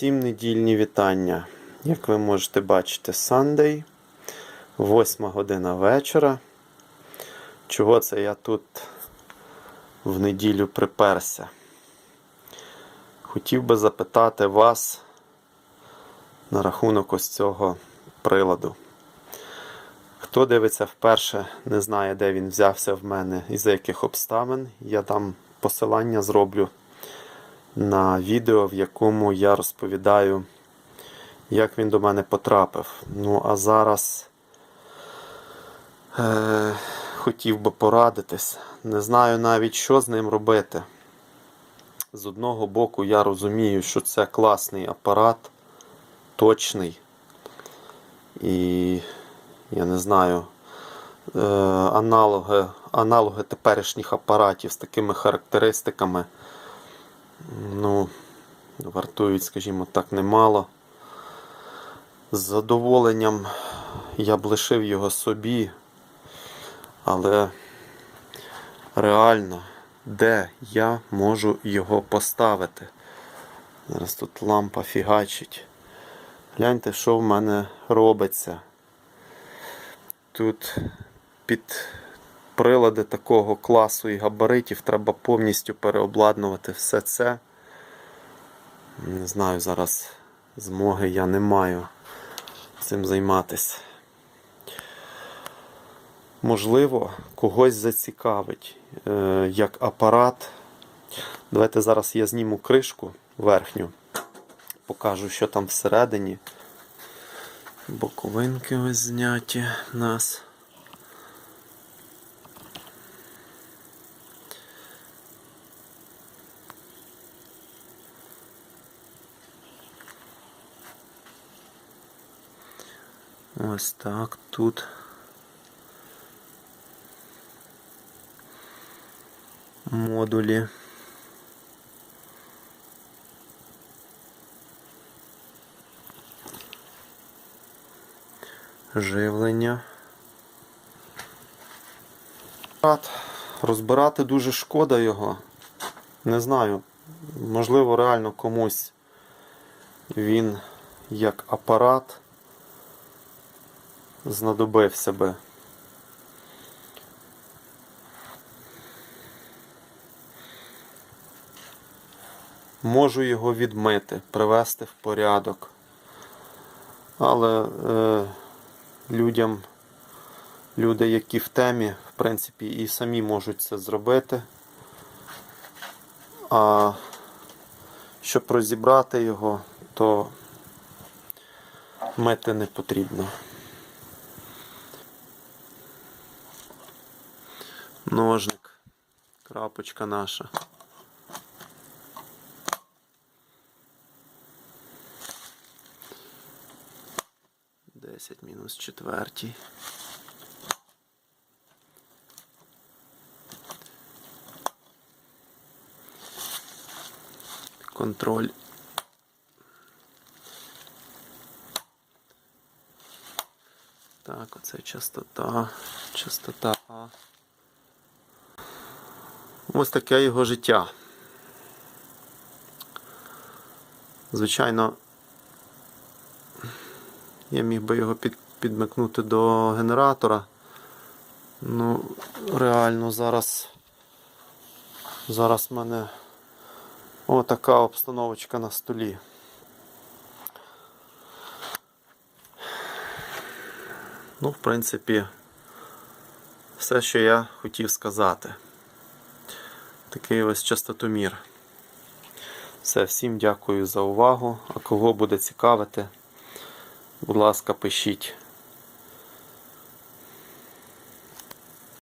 Всім недільні вітання. Як ви можете бачити, Sunday, 8 година вечора. Чого це я тут в неділю приперся? Хотів би запитати вас на рахунок ось цього приладу. Хто дивиться вперше, не знає, де він взявся в мене і за яких обставин, я там посилання зроблю на відео, в якому я розповідаю, як він до мене потрапив. Ну, а зараз е, хотів би порадитись. Не знаю навіть, що з ним робити. З одного боку, я розумію, що це класний апарат, точний. І я не знаю, е, аналоги, аналоги теперішніх апаратів з такими характеристиками ну, вартують, скажімо так, немало. З задоволенням я б лишив його собі, але реально, де я можу його поставити? Зараз тут лампа фігачить. Гляньте, що в мене робиться. Тут під прилади такого класу і габаритів треба повністю переобладнувати все це. Не знаю, зараз змоги я не маю цим займатися. Можливо, когось зацікавить е, як апарат. Давайте зараз я зніму кришку верхню, покажу, що там всередині. Боковинки ось зняті в нас. Ось так тут. Модулі. Живлення. Розбирати дуже шкода його. Не знаю. Можливо, реально комусь він як апарат знадобився би. Можу його відмити, привести в порядок. Але е, людям, люди, які в темі, в принципі, і самі можуть це зробити. А щоб розібрати його, то мити не потрібно. Ножник, крапочка наша. Десять мінус четвертій. Контроль. Так, оце частота, частота А. Ось таке його життя. Звичайно, я міг би його під, підмикнути до генератора. Ну, реально зараз зараз в мене отака обстановочка на столі. Ну, в принципі, все, що я хотів сказати. Такий ось частотомір. Все, всім дякую за увагу. А кого буде цікавити, будь ласка, пишіть.